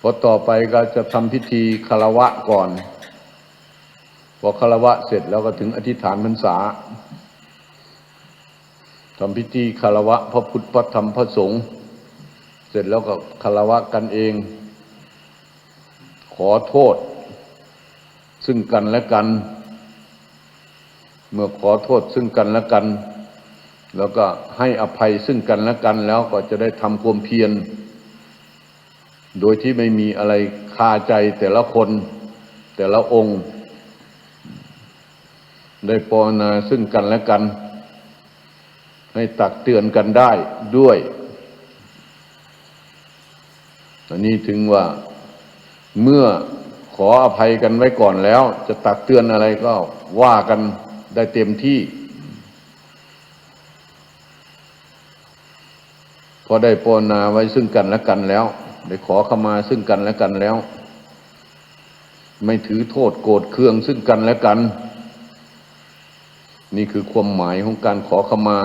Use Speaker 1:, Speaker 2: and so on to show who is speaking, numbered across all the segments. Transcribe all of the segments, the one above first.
Speaker 1: พอต่อไปก็จะทำพิธีคารวะก่อน พอคารวะเสร็จแล้วก็ถึงอธิษฐานพรรษาทำพิธีคารวะพระพุทธพระธรรมพระสงฆ์เสร็จแล้วก็คารวะกันเอง ขอโทษ ซึ่งกันและกัน เมื่อขอโทษซึ่งกันและกัน แล้วก็ให้อภัยซึ่งกันและกันแล้วก็จะได้ทำความเพียร โดยที่ไม่มีอะไรคาใจแต่ละคนแต่ละองค์ ได้ปรนนาซึ่งกันและกัน ให้ตักเตือนกันได้ด้วยอันนี้ถึงว่าเมื่อขออภัยกันไว้ก่อนแล้ว จะตักเตือนอะไรก็ว่ากันได้เต็มที่ พอได้ปรนนาไว้ซึ่งกันและกันแล้ว ได้ขอขมาซึ่งกันและกันแล้ว ไม่ถือโทษโกรธเคืองซึ่งกันและกัน นี่คือความหมายของการขอขมา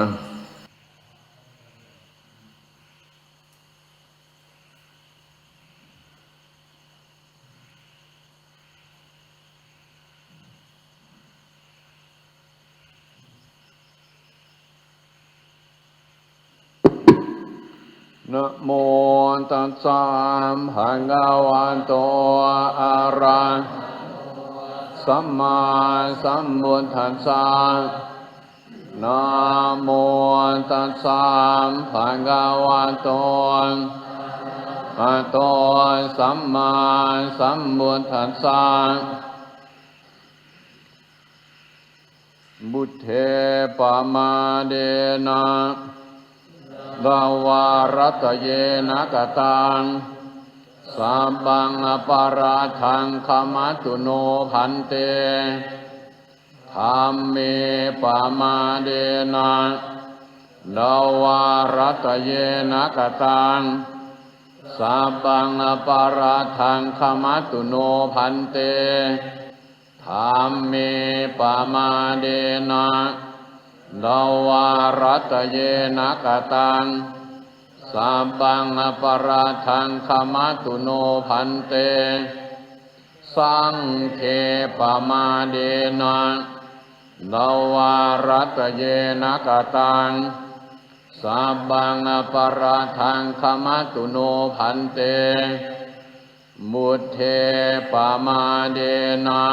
Speaker 1: นะโมตัสสะภะคะวะโตอะระหะสัมมาสัมพุทธัสสะนะโมตัสสะภะคะวะโตอะโตสัมมาสัมพุทธัสสะบุตเทปมาเดนะ บาวารัตเยนะกตังสัมบังอปาราทังขมัตุโนพันเตธรรมเมปามาเดนะดาวารัตเยนะกตังสัมบังอปาราทังขมัตุโนพันเตธรรมเมปามาเดนะ ดาวารัตเยนะกตังสัมปังอปราทังขมัตุโนพันเต สังเคปมาเดนะดาวารัตเยนะกตังสัมปังอปราทังขมัตุโนพันเต มุเทปมาเดนะ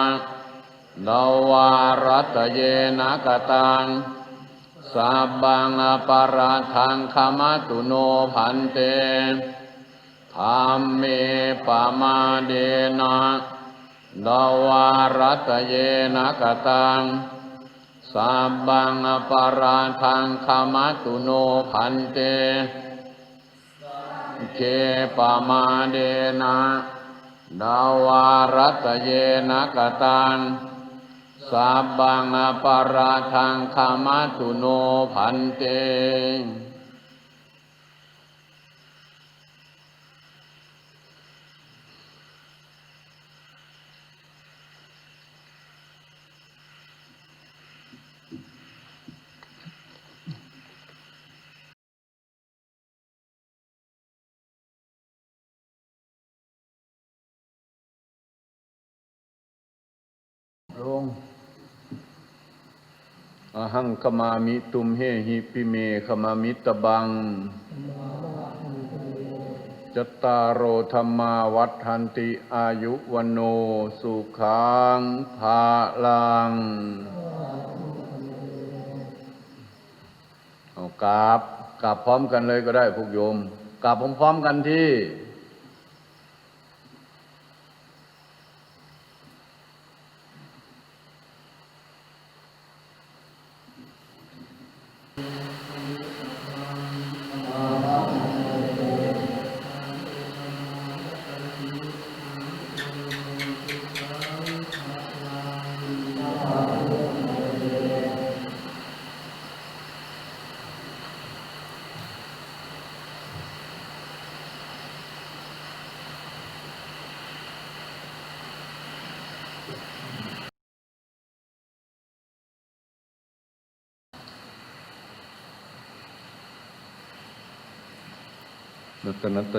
Speaker 1: ดาวารัตเยนะกตัง สับบังอปาราทังขมตุโนพันเตธรรมเมปามาเดนะดาวารัตเยนะกตังสับบังอปาราทังขมตุโนพันเตเคปามาเดนะดาวารัตเยนะกตัง สับบังอปาราทังขมัตุโนพันเต ลง อหังขมามิตุมเฮหิปิเมขมามิตบัง จตตารโอธรรมาวัฏทันติอายุวันโนสุขังภาลังเอากราบกราบพร้อมกันเลยก็ได้พวกโยมกราบพร้อมๆกันที่ Mm-hmm. รัต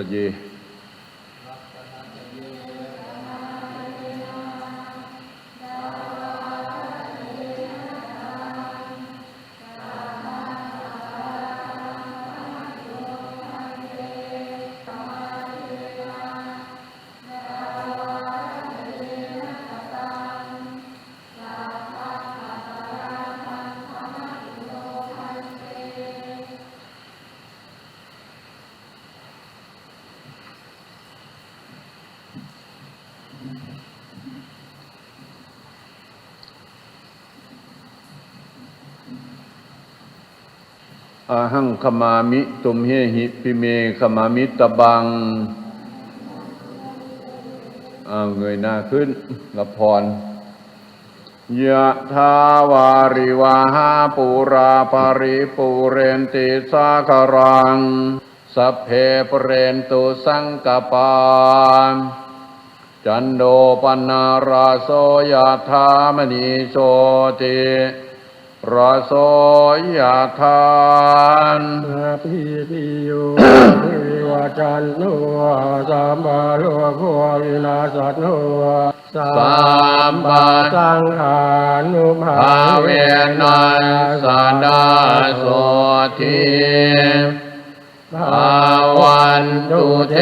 Speaker 1: อาหังขมามิตุมเฮหิปิเมขมามิตะบังอาเงยหน้าขึ้นรับพรยะทาวาริวาหาปูราปาริปูเรนติสาครังสัพเพปเรนตุสังกปาจันโดปนาราโสยธามณีโชติ ราโสยธาน
Speaker 2: นาพีปิโยวิวาจันโนสัมบาโลภวินาศโนสัมปะสังขานุภา
Speaker 1: ภาเวนัสดาโสทีภาวันตุเท